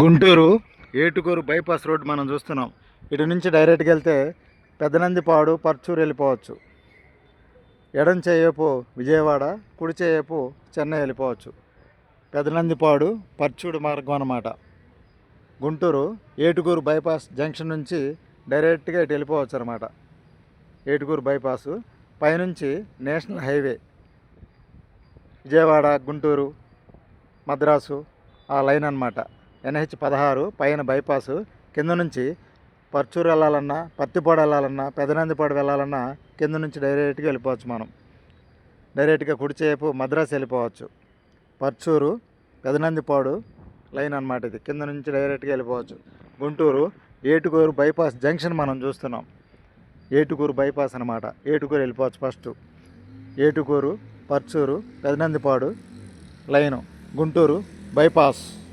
Guntur Etukuru bypass road మనం చూస్తున్నాం. ఇటు నుంచి డైరెక్ట్గా వెళ్తే పెద్దనందిపాడు పర్చూరు వెళ్ళిపోవచ్చు. ఎడం చేయపు విజయవాడ కుడి చేయపు చెన్నై వెళ్ళిపోవచ్చు. పెద్దనందిపాడు పర్చూడు మార్గం అన్నమాట. గుంటూరు ఏటుకూరు బైపాస్ జంక్షన్ నుంచి డైరెక్ట్గా ఇటు వెళ్ళిపోవచ్చు అనమాట ఏటుకూరు బైపాసు పైనుంచి నేషనల్ హైవే. విజయవాడ గుంటూరు మద్రాసు ఆ లైన్ అన్నమాట. ఎన్హెచ్ పదహారు పైన బైపాసు కింద నుంచి పర్చూరు వెళ్ళాలన్నా పత్తిపాడు వెళ్ళాలన్నా పెదనందిపాడు వెళ్ళాలన్నా కింద నుంచి డైరెక్ట్గా వెళ్ళిపోవచ్చు మనం. డైరెక్ట్గా కుడిచేపు మద్రాసు వెళ్ళిపోవచ్చు. పర్చూరు పెదనందిపాడు లైన్ అనమాట ఇది. కింద నుంచి డైరెక్ట్గా వెళ్ళిపోవచ్చు. గుంటూరు ఏటుకూరు బైపాస్ జంక్షన్ మనం చూస్తున్నాం. ఏటుకూరు బైపాస్ అనమాట ఏటుకూరు వెళ్ళిపోవచ్చు first. Etukuru Parchur Pedanandipadu line. Guntur bypass.